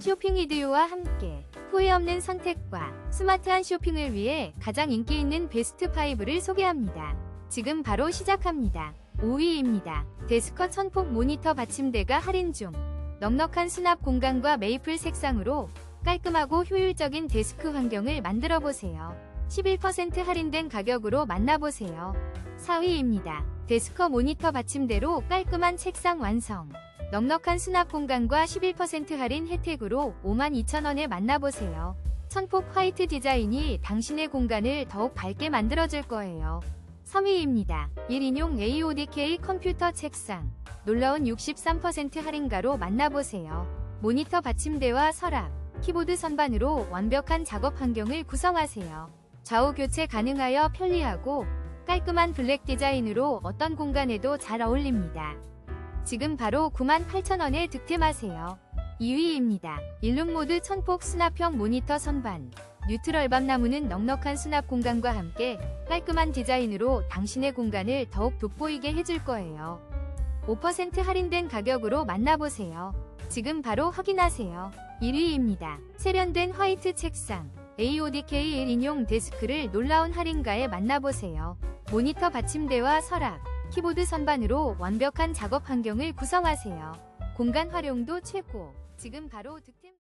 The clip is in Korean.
쇼핑 이디오와 함께 후회 없는 선택과 스마트한 쇼핑을 위해 가장 인기 있는 베스트 5를 소개합니다. 지금 바로 시작합니다. 5위입니다. 데스커 천폭 모니터 받침대가 할인 중. 넉넉한 수납 공간과 메이플 색상으로 깔끔하고 효율적인 데스크 환경을 만들어 보세요. 11% 할인된 가격으로 만나보세요. 4위입니다. 데스커 모니터 받침대로 깔끔한 책상 완성. 넉넉한 수납 공간과 11% 할인 혜택으로 52,000원에 만나보세요. 천폭 화이트 디자인이 당신의 공간을 더욱 밝게 만들어줄 거예요. 3위입니다. 1인용 AODK 컴퓨터 책상. 놀라운 63% 할인가로 만나보세요. 모니터 받침대와 서랍, 키보드 선반으로 완벽한 작업 환경을 구성하세요. 좌우 교체 가능하여 편리하고 깔끔한 블랙 디자인으로 어떤 공간에도 잘 어울립니다. 지금 바로 98,000원에 득템하세요. 2위입니다. 일룸모드 천폭 수납형 모니터 선반. 뉴트럴 밤나무는 넉넉한 수납 공간과 함께 깔끔한 디자인으로 당신의 공간을 더욱 돋보이게 해줄 거예요. 5% 할인된 가격으로 만나보세요. 지금 바로 확인하세요. 1위입니다. 세련된 화이트 책상. AODK 1인용 데스크를 놀라운 할인가에 만나보세요. 모니터 받침대와 서랍, 키보드 선반으로 완벽한 작업 환경을 구성하세요. 공간 활용도 최고. 지금 바로 득템